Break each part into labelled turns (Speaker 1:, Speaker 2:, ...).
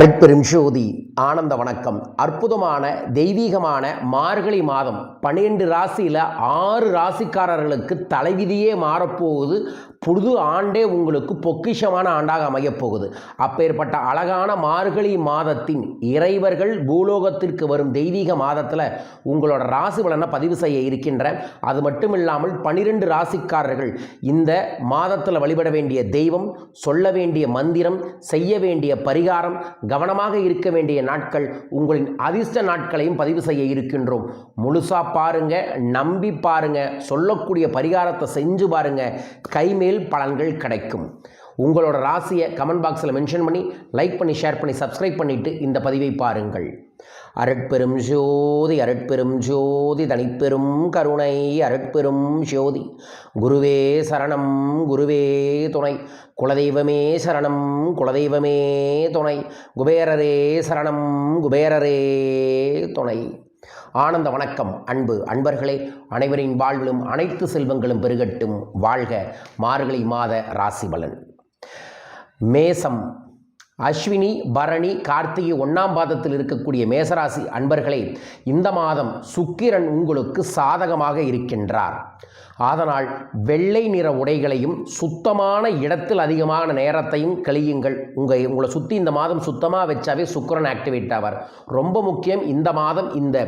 Speaker 1: அருட்பெரும் ஜோதி ஆனந்த வணக்கம். அற்புதமான தெய்வீகமான மார்கழி மாதம். பன்னிரெண்டு ராசியில் ஆறு ராசிக்காரர்களுக்கு தலைவிதியே மாறப்போகுது. புது ஆண்டே உங்களுக்கு பொக்கிஷமான ஆண்டாக அமையப்போகுது. அப்பேற்பட்ட அழகான மார்கழி மாதத்தின் இறைவர்கள் பூலோகத்திற்கு வரும் தெய்வீக மாதத்தில் உங்களோட ராசி பலனை பதிவு செய்ய இருக்கின்ற அது மட்டும் இல்லாமல் பனிரெண்டு ராசிக்காரர்கள் இந்த மாதத்தில் வழிபட வேண்டிய தெய்வம் சொல்ல வேண்டிய மந்திரம் செய்ய வேண்டிய பரிகாரம் கவனமாக இருக்க வேண்டிய நாட்கள் உங்களின் அதிர்ஷ்ட நாட்களையும் பதிவு செய்ய இருக்கின்றோம். முழுசா பாருங்க நம்பி பாருங்க சொல்லக்கூடிய பரிகாரத்தை செஞ்சு பாருங்க. கைமேல் பலன்கள் கிடைக்கும். உங்களோட ராசியை கமெண்ட் பாக்ஸில் மென்ஷன் பண்ணி லைக் பண்ணி ஷேர் பண்ணி சப்ஸ்கிரைப் பண்ணிட்டு இந்த பதிவை பாருங்கள். அரட்பெரும் ஜோதி அரட்பெரும் ஜோதி தனிப்பெரும் கருணை அரட்பெரும் ஜோதி. குருவே சரணம் குருவே துணை. குலதெய்வமே சரணம் குலதெய்வமே துணை. குபேரரே சரணம் குபேரரே துணை. ஆனந்த வணக்கம் அன்பு அன்பர்களே. அனைவரின் வாழ்விலும் அனைத்து செல்வங்களும் பெருகட்டும். வாழ்க மார்கழி மாத ராசிபலன் மேசம். அஸ்வினி பரணி கார்த்திகை ஒன்றாம் பாதத்தில் இருக்கக்கூடிய மேசராசி அன்பர்களே இந்த மாதம் சுக்கிரன் உங்களுக்கு சாதகமாக இருக்கின்றார். அதனால் வெள்ளை நிற உடைகளையும் சுத்தமான இடத்தில் அதிகமான நேரத்தையும் கழியுங்கள். உங்கள் உங்களை சுற்றி இந்த மாதம் சுத்தமாக வச்சாவே சுக்கரன் ஆக்டிவேட் ஆவார். ரொம்ப முக்கியம் இந்த மாதம் இந்த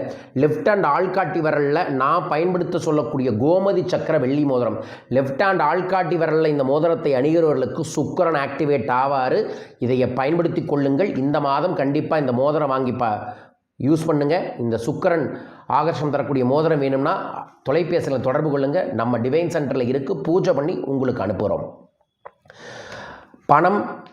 Speaker 1: லெஃப்ட் ஹேண்ட் ஆள்காட்டி விரலில் நான் பயன்படுத்த சொல்லக்கூடிய கோமதி சக்கர வெள்ளி மோதிரம். லெஃப்ட் ஹேண்ட் ஆள்காட்டி விரலில் இந்த மோதிரத்தை அணிகிறவர்களுக்கு சுக்கரன் ஆக்டிவேட் ஆவார். இதைய பயன்படுத்தி கொள்ளுங்கள். இந்த மாதம் கண்டிப்பாக இந்த மோதிரம் வாங்கி பா யூஸ் பண்ணுங்கள் இந்த சுக்கரன் ஆகர்ஷம் தரக்கூடிய மோதிரம் வேணும்னா தொலைபேசியில் தொடர்பு கொள்ளுங்கள் நம்ம டிவைன் சென்டரில் இருக்குது பூஜை பண்ணி உங்களுக்கு அனுப்புகிறோம் பணம்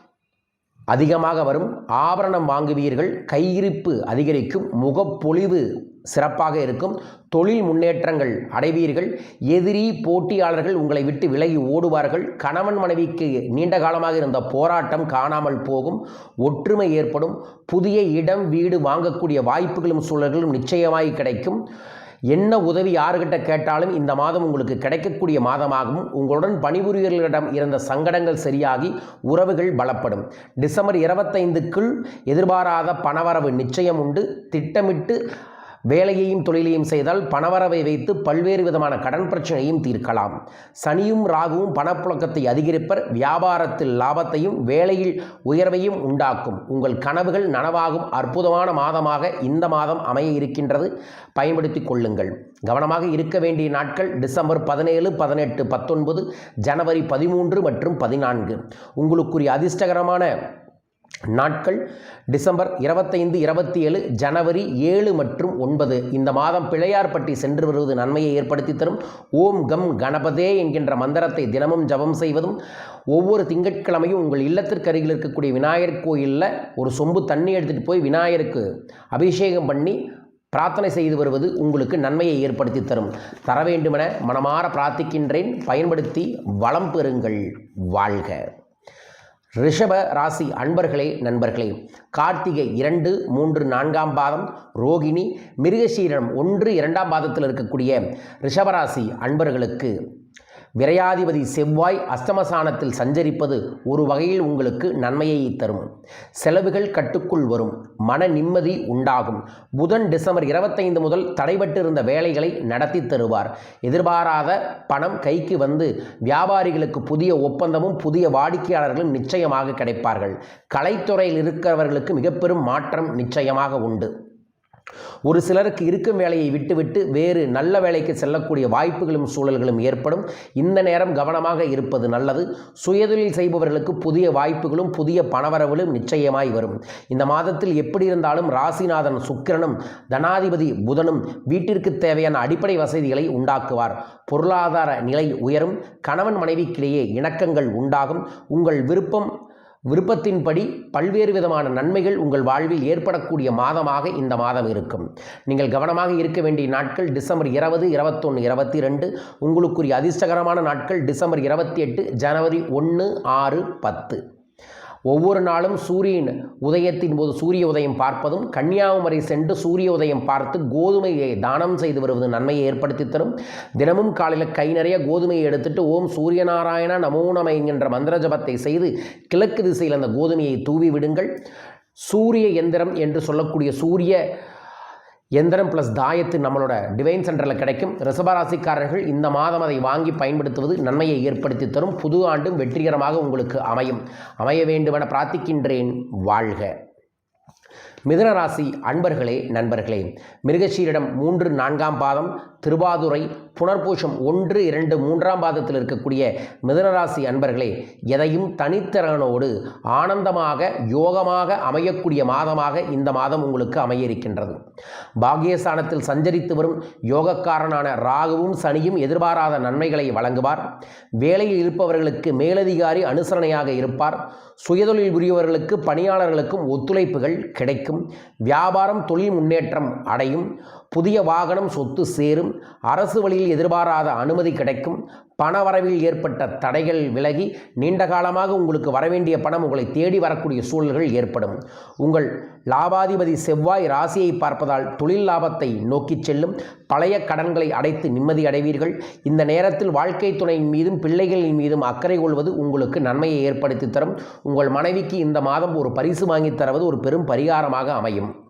Speaker 1: அதிகமாக வரும். ஆபரணம் வாங்குவீர்கள். கையிருப்பு அதிகரிக்கும். முகப்பொழிவு சிறப்பாக இருக்கும். தொழில் முன்னேற்றங்கள் அடைவீர்கள். எதிரி போட்டியாளர்கள் உங்களை விட்டு விலகி ஓடுவார்கள். கணவன் மனைவிக்கு நீண்ட காலமாக இருந்த போராட்டம் காணாமல் போகும். ஒற்றுமை ஏற்படும். புதிய இடம் வீடு வாங்கக்கூடிய வாய்ப்புகளும் சூழல்களும் நிச்சயமாய் கிடைக்கும். என்ன உதவி யாருக்கிட்ட கேட்டாலும் இந்த மாதம் உங்களுக்கு கிடைக்கக்கூடிய மாதமாகவும் உங்களுடன் பணிபுரியர்களிடம் இருந்த சங்கடங்கள் சரியாகி உறவுகள் பலப்படும். டிசம்பர் இருபத்தைந்துக்குள் எதிர்பாராத பணவரவு நிச்சயம் உண்டு. திட்டமிட்டு வேலையையும் தொழிலையும் செய்தால் பணவரவை வைத்து பல்வேறு விதமான கடன் பிரச்சனையும் தீர்க்கலாம். சனியும் ராகுவும் பணப்புழக்கத்தை அதிகரிப்பர் வியாபாரத்தில் லாபத்தையும் வேலையில் உயர்வையும் உண்டாக்கும். உங்கள் கனவுகள் நனவாகும். அற்புதமான மாதமாக இந்த மாதம் அமைய இருக்கின்றது. பயன்படுத்தி கொள்ளுங்கள். கவனமாக இருக்க வேண்டிய நாட்கள் டிசம்பர் பதினேழு பதினெட்டு பத்தொன்பது ஜனவரி பதிமூன்று மற்றும் பதினான்கு. உங்களுக்குரிய அதிர்ஷ்டகரமான நாட்கள் டிசம்பர் இருபத்தைந்து இருபத்தி ஏழு ஜனவரி ஏழு மற்றும் ஒன்பது. இந்த மாதம் பிள்ளையார்பட்டி சென்று வருவது நன்மையை ஏற்படுத்தி தரும். ஓம் கம் கணபதே என்கின்ற மந்திரத்தை தினமும் ஜபம் செய்வதும் ஒவ்வொரு திங்கட்கிழமையும் உங்கள் இல்லத்திற்கு அருகில் இருக்கக்கூடிய விநாயகர் கோயிலில் ஒரு சொம்பு தண்ணி எடுத்துகிட்டு போய் விநாயகருக்கு அபிஷேகம் பண்ணி பிரார்த்தனை செய்து வருவது உங்களுக்கு நன்மையை ஏற்படுத்தி தரும். தர வேண்டுமென மனமாற பிரார்த்திக்கின்றேன். பயன்படுத்தி வளம் பெறுங்கள். வாழ்க. ரிஷப ராசி அன்பர்களே நண்பர்களே கார்த்திகை இரண்டு மூன்று நான்காம் பாதம் ரோகிணி மிருகசீரம் ஒன்று இரண்டாம் பாதத்தில் இருக்கக்கூடிய ரிஷபராசி அன்பர்களுக்கு விரையாதிபதி செவ்வாய் அஷ்டமசானத்தில் சஞ்சரிப்பது ஒரு வகையில் உங்களுக்கு நன்மையை தரும். செலவுகள் கட்டுக்குள் வரும். மன நிம்மதி உண்டாகும். புதன் டிசம்பர் இருபத்தைந்து முதல் தடைபட்டிருந்த வேலைகளை நடத்தி தருவார். எதிர்பாராத பணம் கைக்கு வந்து வியாபாரிகளுக்கு புதிய ஒப்பந்தமும் புதிய வாடிக்கையாளர்களும் நிச்சயமாக கிடைப்பார்கள். கலைத்துறையில் இருக்கிறவர்களுக்கு மிக பெரும் மாற்றம் நிச்சயமாக உண்டு. ஒரு சிலருக்கு இருக்கும் வேலையை விட்டுவிட்டு வேறு நல்ல வேலைக்கு செல்லக்கூடிய வாய்ப்புகளும் சூழல்களும் ஏற்படும். இந்த நேரம் கவனமாக இருப்பது நல்லது. சுயதொழில் செய்பவர்களுக்கு புதிய வாய்ப்புகளும் புதிய பணவரவுகளும் நிச்சயமாய் வரும். இந்த மாதத்தில் எப்படி இருந்தாலும் ராசிநாதன் சுக்கிரனும் தனாதிபதி புதனும் வீட்டிற்கு தேவையான அடிப்படை வசதிகளை உண்டாக்குவார். பொருளாதார நிலை உயரும். கணவன் மனைவிக்கிடையே இணக்கங்கள் உண்டாகும். உங்கள் விருப்பம் விருப்பத்தின்படி பல்வேறு விதமான நன்மைகள் உங்கள் வாழ்வில் ஏற்படக்கூடிய மாதமாக இந்த மாதம் இருக்கும். நீங்கள் கவனமாக இருக்க வேண்டிய நாட்கள் டிசம்பர் இருபது இருபத்தொன்று இருபத்தி ரெண்டு உங்களுக்குரிய அதிர்ஷ்டகரமான நாட்கள் டிசம்பர் இருபத்தி எட்டு ஜனவரி ஒன்று ஆறு பத்து. ஒவ்வொரு நாளும் சூரியன் உதயத்தின் போது சூரிய உதயம் பார்ப்பதும் கன்னியாகுமரி சென்று சூரிய உதயம் பார்த்து கோதுமையை தானம் செய்து வருவது நன்மையை ஏற்படுத்தி தரும். தினமும் காலையில் கை நிறைய கோதுமையை எடுத்துட்டு ஓம் சூரியநாராயண நமோ நம என்கின்ற மந்திர ஜபத்தை செய்து கிழக்கு திசையில் அந்த கோதுமையை தூவி விடுங்கள். சூரிய எந்திரம் என்று சொல்லக்கூடிய சூரிய எந்திரம் ப்ளஸ் தாயத்து நம்மளோட டிவைன் சென்டரில் கிடைக்கும். ரிசபராசிக்காரர்கள் இந்த மாதம் அதை வாங்கி பயன்படுத்துவது நன்மையை ஏற்படுத்தி தரும். புது ஆண்டும் வெற்றிகரமாக உங்களுக்கு அமையும். அமைய வேண்டுமென பிரார்த்திக்கின்றேன். வாழ்க. மிதனராசி அன்பர்களே நண்பர்களே மிருகசீரிடம் மூன்று நான்காம் பாதம் திருவாதுரை புனர்பூஷம் ஒன்று இரண்டு மூன்றாம் பாதத்தில் இருக்கக்கூடிய மிதுனராசி அன்பர்களே எதையும் தனித்திறனோடு ஆனந்தமாக யோகமாக அமையக்கூடிய மாதமாக இந்த மாதம் உங்களுக்கு அமைய இருக்கின்றது பாகியஸ்தானத்தில் சஞ்சரித்து வரும் யோகக்காரனான ராகுவும் சனியும் எதிர்பாராத நன்மைகளை வழங்குவார். வேலையில் இருப்பவர்களுக்கு மேலதிகாரி அனுசரணையாக இருப்பார். சுயதொழில் புரியவர்களுக்கு பணியாளர்களுக்கும் ஒத்துழைப்புகள் கிடைக்கும். வியாபாரம் தொழில் முன்னேற்றம் அடையும். புதிய வாகனம் சொத்து சேரும் அரசு வழியில் எதிர்பாராத அனுமதி கிடைக்கும் பண வரவில் ஏற்பட்ட தடைகள் விலகி நீண்ட காலமாக உங்களுக்கு வரவேண்டிய பணம் உங்களை தேடி வரக்கூடிய சூழல்கள் ஏற்படும். உங்கள் லாபாதிபதி செவ்வாய் ராசியை பார்ப்பதால் தொழில் லாபத்தை நோக்கிச் செல்லும் பழைய கடன்களை அடைத்து நிம்மதி அடைவீர்கள். இந்த நேரத்தில் வாழ்க்கை துணையின் மீதும் பிள்ளைகளின் மீதும் அக்கறை கொள்வது உங்களுக்கு நன்மையை ஏற்படுத்தி தரும். உங்கள் மனைவிக்கு இந்த மாதம் ஒரு பரிசு வாங்கித் தருவது ஒரு பெரும் பரிகாரமாக அமையும்.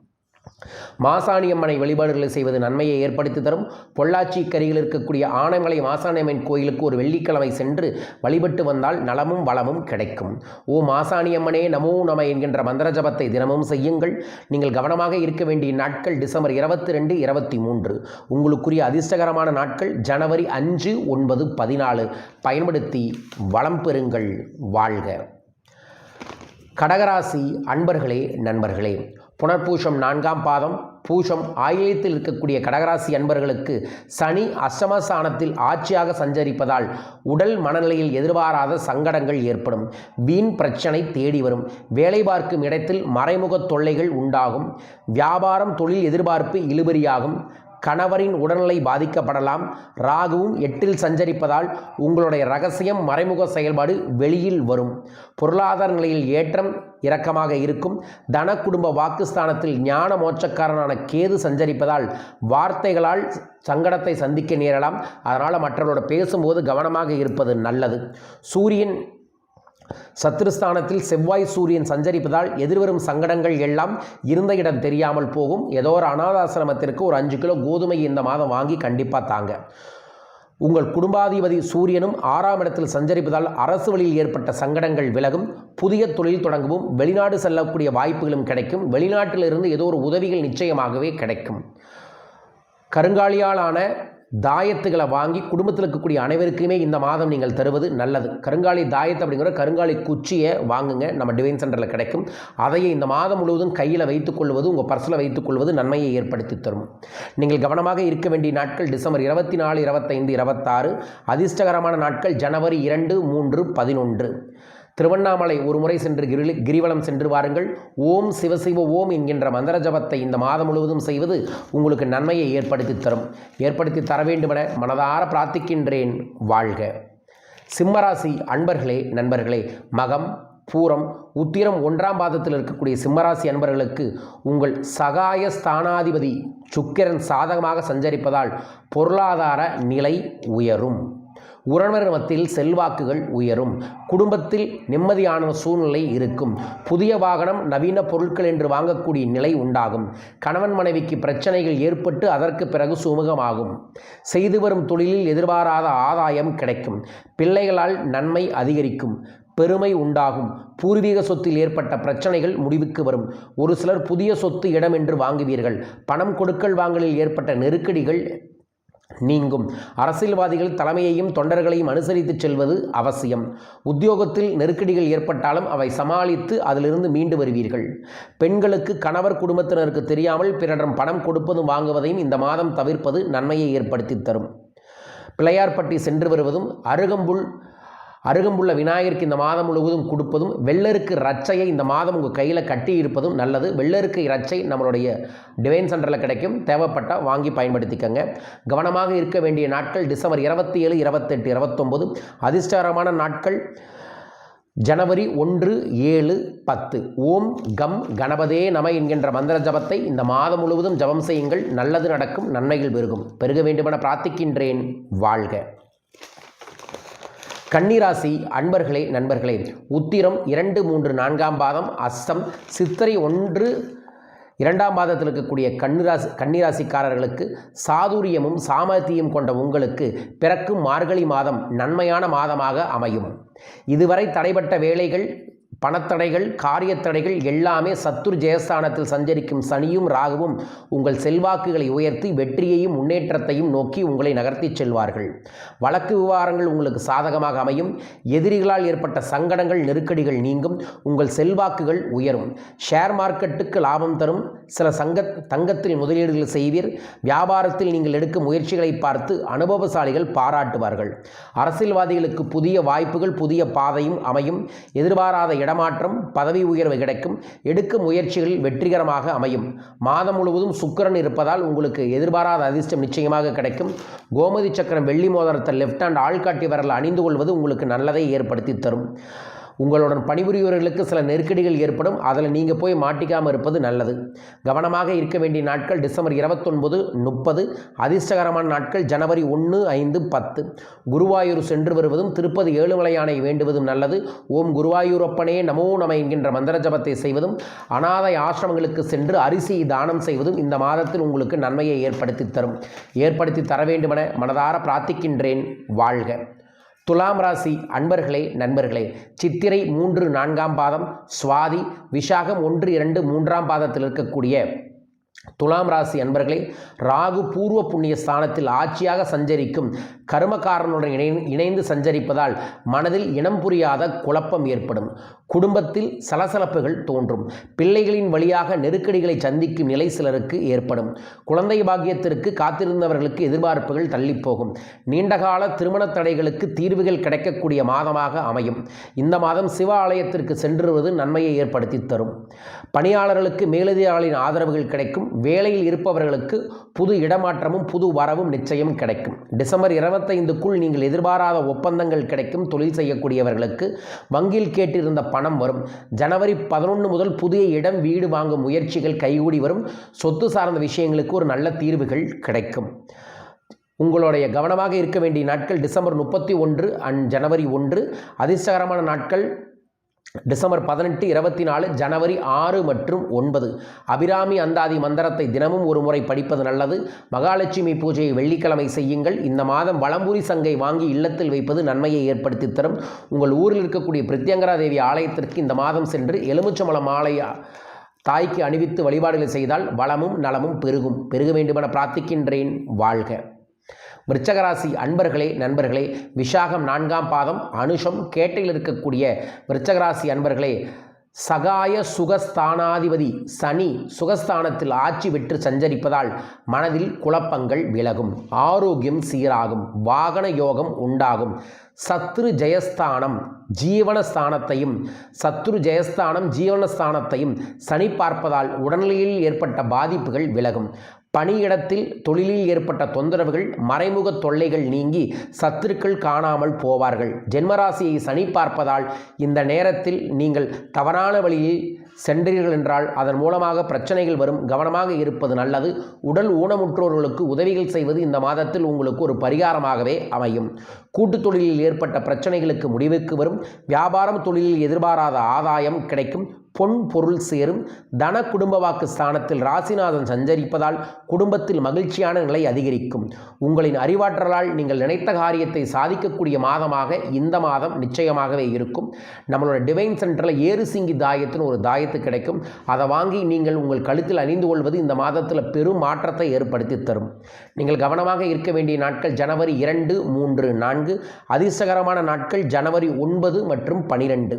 Speaker 1: மாசாணியம்மனை வழிபாடுகளை செய்வது நன்மையை ஏற்படுத்தி தரும். பொள்ளாச்சி கரையில் இருக்கக்கூடிய ஆனைமலை மாசாணியம்மன் கோயிலுக்கு ஒரு வெள்ளிக்கிழமை சென்று வழிபட்டு வந்தால் நலமும் வளமும் கிடைக்கும். ஓ மாசாணியம்மனே நமோ நம என்கின்ற மந்திர ஜபத்தை தினமும் செய்யுங்கள். நீங்கள் கவனமாக இருக்க வேண்டிய நாட்கள் டிசம்பர் இருபத்தி ரெண்டு இருபத்தி மூன்று உங்களுக்குரிய அதிர்ஷ்டகரமான நாட்கள் ஜனவரி அஞ்சு ஒன்பது பதினாலு. பயன்படுத்தி வளம் பெறுங்கள் வாழ்க. கடகராசி அன்பர்களே நண்பர்களே புனர்பூஷம் நான்காம் பாதம் பூஷம் ஆயிலத்தில் இருக்கக்கூடிய கடகராசி அன்பர்களுக்கு சனி அஷ்டமஸ்தானத்தில் ஆட்சியாக சஞ்சரிப்பதால் உடல் மனநிலையில் எதிர்பாராத சங்கடங்கள் ஏற்படும். வீண் பிரச்சனை தேடி வரும். வேலை பார்க்கும் இடத்தில் மறைமுக தொல்லைகள் உண்டாகும். வியாபாரம் தொழில் எதிர்பார்ப்பு இழுபறியாகும். கணவரின் உடல்நிலை பாதிக்கப்படலாம். ராகுவும் எட்டில் சஞ்சரிப்பதால் உங்களுடைய ரகசியம் மறைமுக செயல்பாடு வெளியில் வரும். பொருளாதார நிலையில் ஏற்றம் இரக்கமாக இருக்கும். தன குடும்ப வாக்குஸ்தானத்தில் ஞான மோட்சக்காரனான கேது சஞ்சரிப்பதால் வார்த்தைகளால் சங்கடத்தை சந்திக்க நேரலாம். அதனால் மற்றவர்களோட பேசும்போது கவனமாக இருப்பது நல்லது. சூரியன் சத்ருஸ்தானத்தில் செவ்வாய் சூரியன் சஞ்சரிப்பதால் எதிர்வரும் சங்கடங்கள் எல்லாம் இருந்த இடம் தெரியாமல் போகும். ஏதோ ஒரு அனாதாசிரமத்திற்கு ஒரு அஞ்சு கிலோ கோதுமை இந்த மாதம் வாங்கி கண்டிப்பாக தாங்க. உங்கள் குடும்பாதிபதி சூரியனும் ஆறாம் இடத்தில் சஞ்சரிப்பதால் அரசு வழியில் ஏற்பட்ட சங்கடங்கள் விலகும். புதிய தொழில் தொடங்கவும் வெளிநாடு செல்லக்கூடிய வாய்ப்புகளும் கிடைக்கும். வெளிநாட்டிலிருந்து ஏதோ ஒரு உதவிகள் நிச்சயமாகவே கிடைக்கும். கருங்காலியாலான தாயத்துகளை வாங்கி குடும்பத்தில் இருக்கக்கூடிய அனைவருக்குமே இந்த மாதம் நீங்கள் தருவது நல்லது. கருங்காலி தாயத்து அப்படிங்கிற கருங்காலி குச்சியை வாங்குங்க. நம்ம டிவைன் சென்டரில் கிடைக்கும். அதையே இந்த மாதம் முழுவதும் கையில் வைத்துக்கொள்வது உங்கள் பர்ஸில் வைத்துக்கொள்வது நன்மையை ஏற்படுத்தி தரும். நீங்கள் கவனமாக இருக்க வேண்டிய நாட்கள் டிசம்பர் இருபத்தி நாலு இருபத்தைந்து இருபத்தாறு. அதிர்ஷ்டகரமான நாட்கள் ஜனவரி இரண்டு மூன்று பதினொன்று. திருவண்ணாமலை ஒருமுறை சென்று கிரி கிரிவலம் சென்று வாருங்கள். ஓம் சிவசிவ ஓம் என்கின்ற மந்திர ஜபத்தை இந்த மாதம் முழுவதும் செய்வது உங்களுக்கு நன்மையை ஏற்படுத்தி தரும். ஏற்படுத்தி தர வேண்டுமென மனதார பிரார்த்திக்கின்றேன். வாழ்க. சிம்மராசி அன்பர்களே நண்பர்களே மகம் பூரம் உத்திரம் ஒன்றாம் பாதத்தில் இருக்கக்கூடிய சிம்மராசி அன்பர்களுக்கு உங்கள் சகாய ஸ்தானாதிபதி சுக்கிரன் சாதகமாக சஞ்சரிப்பதால் பொருளாதார நிலை உயரும். உறவினர் மத்தியில் செல்வாக்குகள் உயரும். குடும்பத்தில் நிம்மதியான சூழ்நிலை இருக்கும். புதிய வாகனம் நவீன பொருட்கள் என்று வாங்கக்கூடிய நிலை உண்டாகும். கணவன் மனைவிக்கு பிரச்சனைகள் ஏற்பட்டு அதற்கு பிறகு சுமூகமாகும். செய்து வரும் தொழிலில் எதிர்பாராத ஆதாயம் கிடைக்கும். பிள்ளைகளால் நன்மை அதிகரிக்கும். பெருமை உண்டாகும். பூர்வீக சொத்தில் ஏற்பட்ட பிரச்சனைகள் முடிவுக்கு வரும். ஒரு சிலர் புதிய சொத்து இடம் என்று வாங்குவீர்கள். பணம் கொடுக்கல் வாங்கலில் ஏற்பட்ட நெருக்கடிகள் நீங்கும். அரசியல்வாதிகள் தலைமையையும் தொண்டர்களையும் அனுசரித்து செல்வது அவசியம். உத்தியோகத்தில் நெருக்கடிகள் ஏற்பட்டாலும் அவை சமாளித்து அதிலிருந்து மீண்டு வருவீர்கள். பெண்களுக்கு கணவர் குடும்பத்தினருக்கு தெரியாமல் பிறரிடம் பணம் கொடுப்பதும் வாங்குவதையும் இந்த மாதம் தவிர்ப்பது நன்மையை ஏற்படுத்தி தரும். பிள்ளையார்பட்டி சென்று வருவதும் அருகம்புல் அருகம்புள்ள விநாயகருக்கு இந்த மாதம் முழுவதும் கொடுப்பதும் வெள்ளருக்கு ரச்சையை இந்த மாதம் உங்கள் கையில் கட்டி இருப்பதும் நல்லது. வெள்ளருக்கு ரச்சை நம்மளுடைய டிவைன் சென்டரில் கிடைக்கும். தேவைப்பட்டால் வாங்கி பயன்படுத்திக்கங்க. கவனமாக இருக்க வேண்டிய நாட்கள் டிசம்பர் இருபத்தி ஏழு இருபத்தெட்டு இருபத்தொம்போது. அதிர்ஷ்டகரமான நாட்கள் ஜனவரி ஒன்று ஏழு பத்து. ஓம் கம் கணபதே நம என்கின்ற மந்திர ஜபத்தை இந்த மாதம் முழுவதும் ஜபம் செய்யுங்கள். நல்லது நடக்கும் நன்மைகள் பெருகும். பெருக வேண்டுமென பிரார்த்திக்கின்றேன். வாழ்க. கன்னிராசி அன்பர்களே நண்பர்களே உத்திரம் இரண்டு மூன்று நான்காம் பாதம் அஸ்தம் சித்திரை ஒன்று இரண்டாம் பாதத்தில் இருக்கக்கூடிய கன்னிராசி கன்னிராசிக்காரர்களுக்கு சாதுரியமும் சாமர்த்தியம் கொண்ட உங்களுக்கு பிறக்கும் மார்கழி மாதம் நன்மையான மாதமாக அமையும். இதுவரை தடைப்பட்ட வேலைகள் பணத்தடைகள் காரியத்தடைகள் எல்லாமே சத்துரு ஜெயஸ்தானத்தில் சஞ்சரிக்கும் சனியும் ராகுவும் உங்கள் செல்வாக்குகளை உயர்த்தி வெற்றியையும் முன்னேற்றத்தையும் நோக்கி உங்களை நகர்த்திச் செல்வார்கள். வழக்கு விவகாரங்கள் உங்களுக்கு சாதகமாக அமையும். எதிரிகளால் ஏற்பட்ட சங்கடங்கள் நெருக்கடிகள் நீங்கும். உங்கள் செல்வாக்குகள் உயரும். ஷேர் மார்க்கெட்டுக்கு லாபம் தரும். சில சங்க தங்கத்தில் முதலீடுகள் செய்வீர். வியாபாரத்தில் நீங்கள் எடுக்கும் முயற்சிகளை பார்த்து அனுபவசாலிகள் பாராட்டுவார்கள். அரசியல்வாதிகளுக்கு புதிய வாய்ப்புகள் புதிய பாதையும் அமையும். எதிர்பாராத இடம் இடமாற்றம் பதவி உயர்வு கிடைக்கும். எடுக்கும் முயற்சிகளில் வெற்றிகரமாக அமையும். மாதம் முழுவதும் சுக்கிரன் இருப்பதால் உங்களுக்கு எதிர்பாராத அதிர்ஷ்டம் நிச்சயமாக கிடைக்கும். கோமதி சக்கரம் வெள்ளி மோதிரத்தை லெஃப்ட் ஹேண்ட் ஆள்காட்டி வரல் அணிந்து கொள்வது உங்களுக்கு நல்லதை ஏற்படுத்தி தரும். உங்களுடன் பணிபுரியவர்களுக்கு சில நெருக்கடிகள் ஏற்படும். அதில் நீங்கள் போய் மாட்டிக்காமல் இருப்பது நல்லது. கவனமாக இருக்க வேண்டிய நாட்கள் டிசம்பர் இருபத்தொன்பது முப்பது. அதிர்ஷ்டகரமான நாட்கள் ஜனவரி ஒன்று ஐந்து பத்து. குருவாயூர் சென்று வருவதும் திருப்பதி ஏழுமலையானை வேண்டுவதும் நல்லது. ஓம் குருவாயூரப்பனே நமோ நம என்கின்ற மந்திர ஜபத்தை செய்வதும் அனாதை ஆசிரமங்களுக்கு சென்று அரிசி தானம் செய்வதும் இந்த மாதத்தில் உங்களுக்கு நன்மையை ஏற்படுத்தி தரும். ஏற்படுத்தி தர வேண்டுமென மனதார பிரார்த்திக்கின்றேன். வாழ்க. துலாம் ராசி அன்பர்களே நண்பர்களே சித்திரை மூன்று நான்காம் பாதம் சுவாதி விசாகம் ஒன்று இரண்டு மூன்றாம் பாதத்தில் இருக்கக்கூடிய துலாம் ராசி அன்பர்களே ராகு பூர்வ புண்ணிய ஸ்தானத்தில் ஆட்சியாக சஞ்சரிக்கும் கர்மகாரனுடன் இணை இணைந்து சஞ்சரிப்பதால் மனதில் இனம் புரியாத குழப்பம் ஏற்படும். குடும்பத்தில் சலசலப்புகள் தோன்றும். பிள்ளைகளின் வழியாக நெருக்கடிகளை சந்திக்கும் நிலை சிலருக்கு ஏற்படும். குழந்தை பாக்கியத்திற்கு காத்திருந்தவர்களுக்கு எதிர்பார்ப்புகள் தள்ளிப்போகும். நீண்டகால திருமண தடைகளுக்கு தீர்வுகள் கிடைக்கக்கூடிய மாதமாக அமையும். இந்த மாதம் சிவ ஆலயத்திற்கு சென்றுவது நன்மையை ஏற்படுத்தி தரும். பணியாளர்களுக்கு மேலதிகாரிகளின் ஆதரவுகள் கிடைக்கும். வேலையில் இருப்பவர்களுக்கு புது இடமாற்றமும் புது வரவும் நிச்சயம் கிடைக்கும். டிசம்பர் இருபத்தைந்துக்குள் நீங்கள் எதிர்பாராத ஒப்பந்தங்கள் கிடைக்கும். தொழில் செய்யக்கூடியவர்களுக்கு வங்கியில் கேட்டிருந்த பணம் வரும். ஜனவரி பதினொன்று முதல் புதிய இடம் வீடு வாங்கும் முயற்சிகள் கைகூடி வரும். சொத்து சார்ந்த விஷயங்களுக்கு ஒரு நல்ல தீர்வுகள் கிடைக்கும். உங்களுடைய கவனமாக இருக்க வேண்டிய நாட்கள் டிசம்பர் முப்பத்தி ஒன்று அண்ட் ஜனவரி ஒன்று. அதிர்ஷ்டகரமான நாட்கள். டிசம்பர் பதினெட்டு இருபத்தி நாலு ஜனவரி ஆறு மற்றும் ஒன்பது. அபிராமி அந்தாதி மந்திரத்தை தினமும் ஒரு முறை படிப்பது நல்லது. மகாலட்சுமி பூஜையை வெள்ளிக்கிழமை செய்யுங்கள். இந்த மாதம் வளம்புரி சங்கை வாங்கி இல்லத்தில் வைப்பது நன்மையை ஏற்படுத்தி தரும். உங்கள் ஊரில் இருக்கக்கூடிய பிரத்யங்கரா தேவி ஆலயத்திற்கு இந்த மாதம் சென்று எலுமிச்சம்பழம் மாலை தாய்க்கு அணிவித்து வழிபாடுகள் செய்தால் வளமும் நலமும் பெருகும். பெருக வேண்டுமென பிரார்த்திக்கின்றேன். வாழ்க. விருச்சகராசி அன்பர்களே நண்பர்களே விஷாகம் நான்காம் பாதம் அனுஷம் கேட்டையில் இருக்கக்கூடிய விருச்சகராசி அன்பர்களே சகாய சுகஸ்தானாதிபதி சனி சுகஸ்தானத்தில் ஆட்சி பெற்று சஞ்சரிப்பதால் மனதில் குழப்பங்கள் விலகும் ஆரோக்கியம் சீராகும் வாகன யோகம் உண்டாகும். சத்ரு ஜெயஸ்தானம் ஜீவனஸ்தானத்தையும் சத்ரு ஜெயஸ்தானம் ஜீவனஸ்தானத்தையும் சனி பார்ப்பதால் உடல்நிலையில் ஏற்பட்ட பாதிப்புகள் விலகும். பணியிடத்தில் தொழிலில் ஏற்பட்ட தொந்தரவுகள் மறைமுக தொல்லைகள் நீங்கி சத்துருக்கள் காணாமல் போவார்கள். ஜென்மராசியை சனி பார்ப்பதால் இந்த நேரத்தில் நீங்கள் தவறான வழியில் சென்றீர்கள் என்றால் அதன் மூலமாக பிரச்சனைகள் வரும். கவனமாக இருப்பது நல்லது. உடல் ஊனமுற்றோர்களுக்கு உதவிகள் செய்வது இந்த மாதத்தில் உங்களுக்கு ஒரு பரிகாரமாகவே அமையும். கூட்டுத் தொழிலில் ஏற்பட்ட பிரச்சனைகளுக்கு முடிவுக்கு வரும். வியாபாரம் தொழிலில் எதிர்பாராத ஆதாயம் கிடைக்கும். பொன் பொருள் சேரும் தன குடும்ப வாக்கு ஸ்தானத்தில் ராசிநாதன் சஞ்சரிப்பதால் குடும்பத்தில் மகிழ்ச்சியான நிலை அதிகரிக்கும். உங்களின் அறிவாற்றலால் நீங்கள் நினைத்த காரியத்தை சாதிக்கக்கூடிய மாதமாக இந்த மாதம் நிச்சயமாகவே இருக்கும். நம்மளோட டிவைன் சென்டரில் ஏறு சிங்கி ஒரு தாயத்து கிடைக்கும். அதை வாங்கி நீங்கள் உங்கள் கழுத்தில் அணிந்து கொள்வது இந்த மாதத்தில் பெரும் மாற்றத்தை ஏற்படுத்தி தரும். நீங்கள் கவனமாக இருக்க வேண்டிய நாட்கள் ஜனவரி இரண்டு மூன்று நான்கு. அதிர்ஷ்டகரமான நாட்கள் ஜனவரி ஒன்பது மற்றும் பனிரெண்டு.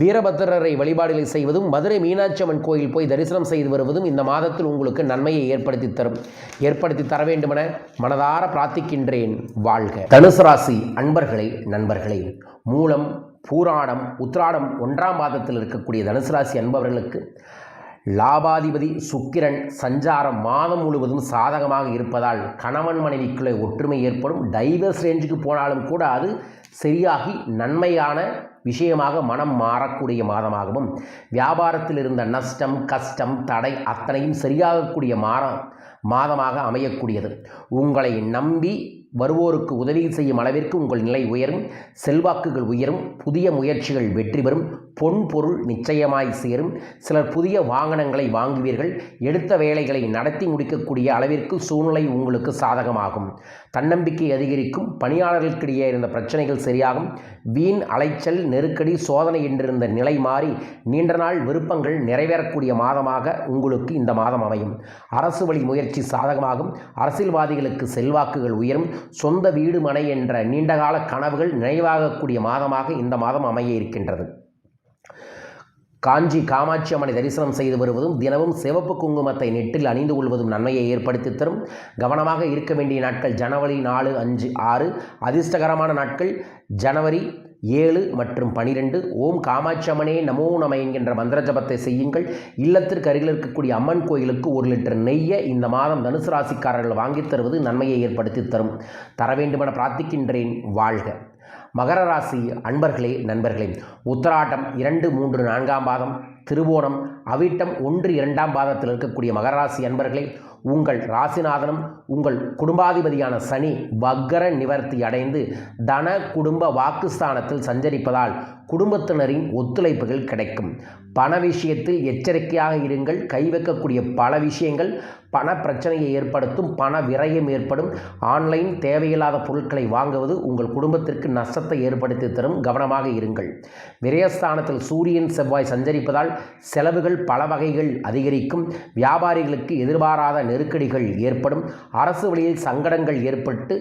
Speaker 1: வீரபத்திரரை வழிபாடுகளை செய்வதும் மதுரை மீனாட்சி அம்மன் கோயில் போய் தரிசனம் செய்து வருவதும் இந்த மாதத்தில் உங்களுக்கு நன்மையை ஏற்படுத்தி தரும். ஏற்படுத்தி தர வேண்டுமென மனதார பிரார்த்திக்கின்றேன். வாழ்க. தனுசு ராசி அன்பர்களே நண்பர்களே மூலம் பூராடம் உத்ராடம் ஒன்றாம் மாதத்தில் இருக்கக்கூடிய தனுசு ராசி அன்பவர்களுக்கு லாபாதிபதி சுக்கிரன் சஞ்சாரம் மாதம் முழுவதும் சாதகமாக இருப்பதால் கணவன் மனைவிக்குள்ளே ஒற்றுமை ஏற்படும். டைவர்ஸ் ரேஞ்சுக்கு போனாலும் கூட அது சரியாகி நன்மையான விஷயமாக மனம் மாறக்கூடிய மாதமாகவும் வியாபாரத்தில் இருந்த நஷ்டம் கஷ்டம் தடை அத்தனையும் சரியாகக்கூடிய மாற மாதமாக அமையக்கூடியது. உங்களை நம்பி வருவோருக்கு உதவி செய்யும் அளவிற்கு உங்கள் நிலை உயரும் செல்வாக்குகள் உயரும் புதிய முயற்சிகள் வெற்றி பெறும் பொன் பொருள் நிச்சயமாய் சேரும். சிலர் புதிய வாகனங்களை வாங்குவீர்கள். எடுத்த வேலைகளை நடத்தி முடிக்கக்கூடிய அளவிற்கு சூழ்நிலை உங்களுக்கு சாதகமாகும். தன்னம்பிக்கை அதிகரிக்கும். பணியாளர்களுக்கிடையே இருந்த பிரச்சனைகள் சரியாகும். வீண் அலைச்சல் நெருக்கடி சோதனை என்றிருந்த நிலை மாறி நீண்ட நாள் விருப்பங்கள் நிறைவேறக்கூடிய மாதமாக உங்களுக்கு இந்த மாதம் அமையும். அரசு வழி முயற்சி சாதகமாகும். அரசியல்வாதிகளுக்கு செல்வாக்குகள் உயரும். சொந்த வீடு மனை என்ற நீண்டகால கனவுகள் நினைவாகக்கூடிய மாதமாக இந்த மாதம் அமைய இருக்கின்றது. காஞ்சி காமாட்சி அம்மனை தரிசனம் செய்து வருவதும் தினமும் சிவப்பு குங்குமத்தை நெட்டில் அணிந்து கொள்வதும் நன்மையை ஏற்படுத்தி தரும். கவனமாக இருக்க வேண்டிய நாட்கள் ஜனவரி நாலு அஞ்சு ஆறு. அதிர்ஷ்டகரமான நாட்கள் ஜனவரி ஏழு மற்றும் பனிரெண்டு. ஓம் காமாட்சி அம்மனே நமோ நம என்கின்ற மந்திர ஜபத்தை செய்யுங்கள். இல்லத்திற்கு அருகில் இருக்கக்கூடிய அம்மன் கோயிலுக்கு ஒரு லிட்டர் நெய்யை இந்த மாதம் தனுசு ராசிக்காரர்கள் வாங்கித் தருவது நன்மையை ஏற்படுத்தி தரும். தர வேண்டுமென பிரார்த்திக்கின்றேன். வாழ்க. மகர ராசி அன்பர்களே நண்பர்களே உத்தராட்டம் இரண்டு மூன்று நான்காம் பாதம் திருவோணம் அவிட்டம் ஒன்று இரண்டாம் பாதத்தில் இருக்கக்கூடிய மகர ராசி அன்பர்களே உங்கள் ராசிநாதனும் உங்கள் குடும்பாதிபதியான சனி வக்கர நிவர்த்தி அடைந்து தன குடும்ப வாக்குஸ்தானத்தில் சஞ்சரிப்பதால் குடும்பத்தினரின் ஒத்துழைப்புகள் கிடைக்கும். பண விஷயத்தில் எச்சரிக்கையாக இருங்கள். கை வைக்கக்கூடிய பல விஷயங்கள் பண பிரச்சனையை ஏற்படுத்தும் பண விரயம் ஏற்படும். ஆன்லைன் தேவையில்லாத பொருட்களை வாங்குவது உங்கள் குடும்பத்திற்கு நஷ்டத்தை ஏற்படுத்தி தரும். கவனமாக இருங்கள். விரயஸ்தானத்தில் சூரியன் செவ்வாய் சஞ்சரிப்பதால் செலவுகள் பல வகைகள் அதிகரிக்கும். வியாபாரிகளுக்கு எதிர்பாராத நெருக்கடிகள் ஏற்படும். அரசு வழியில் சங்கடங்கள் ஏற்பட்டு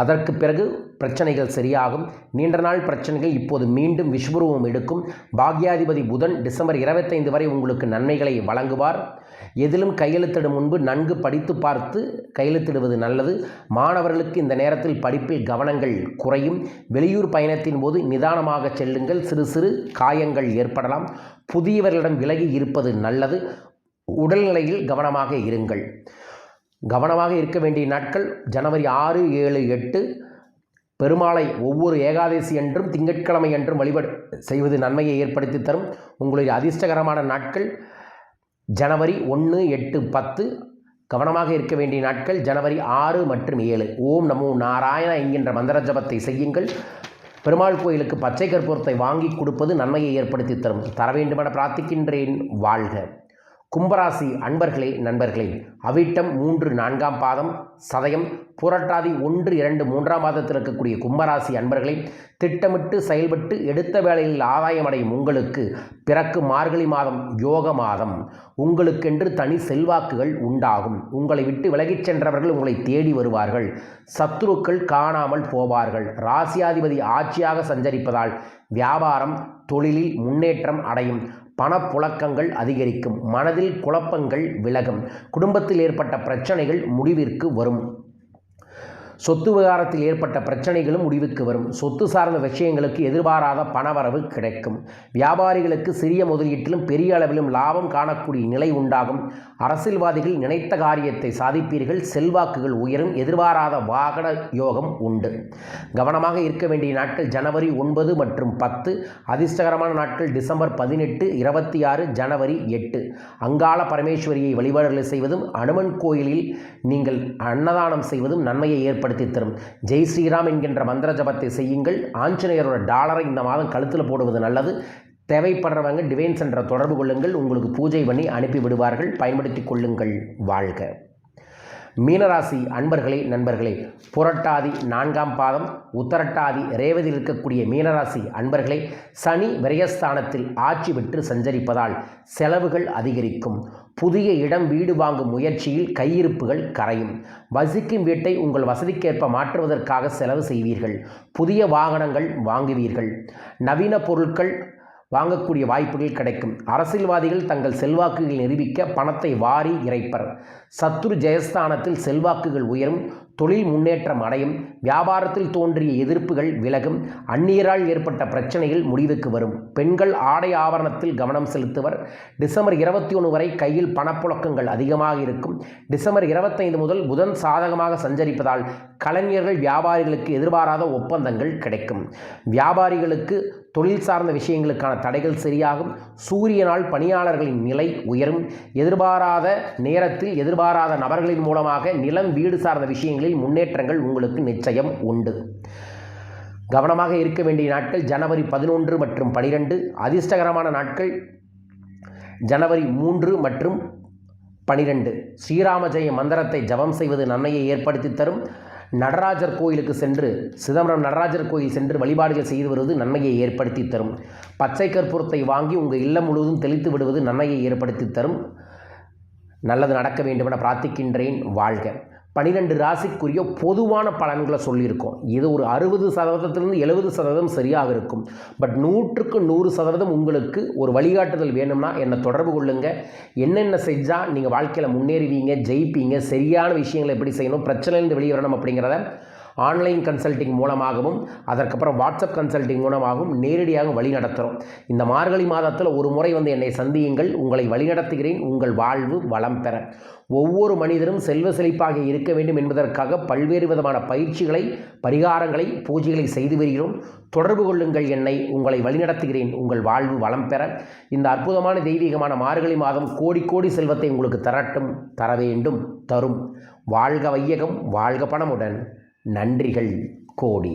Speaker 1: அதற்கு பிறகு பிரச்சனைகள் சரியாகும். நீண்ட நாள் பிரச்சனைகள் இப்போது மீண்டும் விஸ்வரூபம் எடுக்கும். பாக்யாதிபதி புதன் டிசம்பர் இருபத்தைந்து வரை உங்களுக்கு நன்மைகளை வழங்குவார். எதிலும் கையெழுத்திடும் முன்பு நன்கு படித்து பார்த்து கையெழுத்திடுவது நல்லது. மாணவர்களுக்கு இந்த நேரத்தில் படிப்பில் கவனங்கள் குறையும். வெளியூர் பயணத்தின் போது நிதானமாக செல்லுங்கள். சிறு சிறு காயங்கள் ஏற்படலாம். புதியவர்களிடம் விலகி இருப்பது நல்லது. உடல்நிலையில் கவனமாக இருங்கள். கவனமாக இருக்க வேண்டிய நாட்கள் ஜனவரி ஆறு ஏழு எட்டு. பெருமாளை ஒவ்வொரு ஏகாதசி என்றும் திங்கட்கிழமை என்றும் வழிபாடு செய்வது நன்மையை ஏற்படுத்தி தரும். உங்களுடைய அதிர்ஷ்டகரமான நாட்கள் ஜனவரி ஒன்று எட்டு பத்து. கவனமாக இருக்க வேண்டிய நாட்கள் ஜனவரி ஆறு மற்றும் ஏழு. ஓம் நமோ நாராயண என்கின்ற மந்திர ஜபத்தை செய்யுங்கள். பெருமாள் கோயிலுக்கு பச்சை கற்பூரத்தை வாங்கி கொடுப்பது நன்மையை ஏற்படுத்தி தரும். தர வேண்டுமென பிரார்த்திக்கின்றேன். வாழ்க. கும்பராசி அன்பர்களே நண்பர்களே அவிட்டம் மூன்று நான்காம் பாதம் சதயம் புரட்டாதி ஒன்று இரண்டு மூன்றாம் பாதத்தில் இருக்கக்கூடிய கும்பராசி அன்பர்களே திட்டமிட்டு செயல்பட்டு எடுத்த வேளையில் ஆதாயம் அடையும் உங்களுக்கு பிறக்கு மார்கழி மாதம் யோக மாதம். உங்களுக்கென்று தனி செல்வாக்குகள் உண்டாகும். உங்களை விட்டு விலகிச் சென்றவர்கள் உங்களை தேடி வருவார்கள். சத்துருக்கள் காணாமல் போவார்கள். ராசியாதிபதி ஆட்சியாக சஞ்சரிப்பதால் வியாபாரம் தொழிலில் முன்னேற்றம் அடையும். பணப்புழக்கங்கள் அதிகரிக்கும். மனதில் குழப்பங்கள் விலகும். குடும்பத்தில் ஏற்பட்ட பிரச்சனைகள் முடிவிற்கு வரும். சொத்து விவகாரத்தில் ஏற்பட்ட பிரச்சனைகளும் முடிவுக்கு வரும். சொத்து சார்ந்த விஷயங்களுக்கு எதிர்பாராத பணவரவு கிடைக்கும். வியாபாரிகளுக்கு சிறிய முதலீட்டிலும் பெரிய அளவிலும் லாபம் காணக்கூடிய நிலை உண்டாகும். அரசியல்வாதிகள் நினைத்த காரியத்தை சாதிப்பீர்கள். செல்வாக்குகள் உயரும். எதிர்பாராத வாகன யோகம் உண்டு. கவனமாக இருக்க வேண்டிய நாட்கள் ஜனவரி ஒன்பது மற்றும் பத்து. அதிர்ஷ்டகரமான நாட்கள் டிசம்பர் பதினெட்டு இருபத்தி ஆறு ஜனவரி எட்டு. அங்காள பரமேஸ்வரியை வழிபாடுகளை செய்வதும் அனுமன் கோயிலில் நீங்கள் அன்னதானம் செய்வதும் நன்மையை ஏற்படுத்தி தரும். ஜெய் ஸ்ரீராம் என்கின்ற மந்திர ஜபத்தை செய்யுங்கள். ஆஞ்சநேயரோட டாலரை இந்த மாதம் கழுத்தில் போடுவது நல்லது. தேவைப்படுறவங்க டிவைன் சென்டரை தொடர்பு கொள்ளுங்கள். உங்களுக்கு பூஜை பண்ணி அனுப்பி விடுவார்கள். பயன்படுத்தி கொள்ளுங்கள். வாழ்க. மீனராசி அன்பர்களே நண்பர்களே புரட்டாதி நான்காம் பாதம் உத்தரட்டாதி ரேவதியில் இருக்கக்கூடிய மீனராசி அன்பர்களே சனி விரயஸ்தானத்தில் ஆட்சி பெற்று சஞ்சரிப்பதால் செலவுகள் அதிகரிக்கும். புதிய இடம் வீடு வாங்கும் முயற்சியில் கையிருப்புகள் கரையும். வசிக்கும் வீட்டை உங்கள் வசதிக்கேற்ப மாற்றுவதற்காக செலவு செய்வீர்கள். புதிய வாகனங்கள் வாங்குவீர்கள். நவீன பொருட்கள் வாங்கக்கூடிய வாய்ப்புகள் கிடைக்கும். அரசியல்வாதிகள் தங்கள் செல்வாக்குகளை நிரூபிக்க பணத்தை வாரி இறைப்பர். சத்துரு ஜெயஸ்தானத்தில் செல்வாக்குகள் உயரும். தொழில் முன்னேற்றம் அடையும் வியாபாரத்தில் தோன்றிய எதிர்ப்புகள் விலகும் அந்நியரால் ஏற்பட்ட பிரச்சனைகள் முடிவுக்கு வரும். பெண்கள் ஆடை ஆவரணத்தில் கவனம் செலுத்துவர். டிசம்பர் இருபத்தி ஒன்று வரை கையில் பணப்புழக்கங்கள் அதிகமாக இருக்கும். டிசம்பர் இருபத்தைந்து முதல் புதன் சாதகமாக சஞ்சரிப்பதால் கலைஞர்கள் வியாபாரிகளுக்கு எதிர்பாராத ஒப்பந்தங்கள் கிடைக்கும். வியாபாரிகளுக்கு தொழில் சார்ந்த விஷயங்களுக்கான தடைகள் சரியாகும். சூரியனால் பணியாளர்களின் நிலை உயரும். எதிர்பாராத நேரத்தில் எதிர்பாராத நபர்களின் மூலமாக நிலம் வீடு சார்ந்த விஷயங்களில் முன்னேற்றங்கள் உங்களுக்கு நிச்சயம் உண்டு. கவனமாக இருக்க வேண்டிய நாட்கள் ஜனவரி பதினொன்று மற்றும் பனிரெண்டு. அதிர்ஷ்டகரமான நாட்கள் ஜனவரி மூன்று மற்றும் பனிரெண்டு. ஸ்ரீராம ஜெய மந்திரத்தை ஜபம் செய்வது நன்மையை ஏற்படுத்தி தரும். நடராஜர் கோயிலுக்கு சென்று சிதம்பரம் நடராஜர் கோயில் சென்று வழிபாடுகள் செய்து வருவது நன்மையை ஏற்படுத்தி தரும். பச்சை கற்பூரத்தை வாங்கி உங்கள் இல்லம் முழுவதும் தெளித்து விடுவது நன்மையை ஏற்படுத்தி தரும். நல்லது நடக்க வேண்டுமென பிரார்த்திக்கின்றேன். வாழ்க. பனிரெண்டு ராசிக்குரிய பொதுவான பலன்களை சொல்லியிருக்கோம். இது ஒரு அறுபது சதவீதத்திலிருந்து எழுபது சதவீதம் சரியாக இருக்கும். பட் நூற்றுக்கு நூறு சதவீதம் உங்களுக்கு ஒரு வழிகாட்டுதல் வேணும்னா என்னை தொடர்பு கொள்ளுங்கள் என்னென்ன செஞ்சால் நீங்கள் வாழ்க்கையில் முன்னேறுவீங்க ஜெயிப்பீங்க சரியான விஷயங்களை எப்படி செய்யணும் பிரச்சனையிலிருந்து வெளியே வரணும் அப்படிங்கிறத ஆன்லைன் கன்சல்டிங் மூலமாகவும் அதற்கப்புறம் வாட்ஸ்அப் கன்சல்டிங் மூலமாகவும் நேரடியாக வழிநடத்துகிறோம் இந்த மார்கழி மாதத்தில் ஒரு முறை வந்து என்னை சந்தியுங்கள். உங்களை வழிநடத்துகிறேன். உங்கள் வாழ்வு வளம் பெற. ஒவ்வொரு மனிதரும் செல்வ செழிப்பாக இருக்க வேண்டும் என்பதற்காக பல்வேறு விதமான பயிற்சிகளை பரிகாரங்களை பூஜைகளை செய்து வருகிறோம். தொடர்பு கொள்ளுங்கள் என்னை. உங்களை வழிநடத்துகிறேன். உங்கள் வாழ்வு வளம் பெற. இந்த அற்புதமான தெய்வீகமான மார்கழி மாதம் கோடி கோடி செல்வத்தை உங்களுக்கு தரட்டும் தர வேண்டும் தரும். வாழ்க வையகம் வாழ்க பணமுடன். நன்றிகள் கோடி.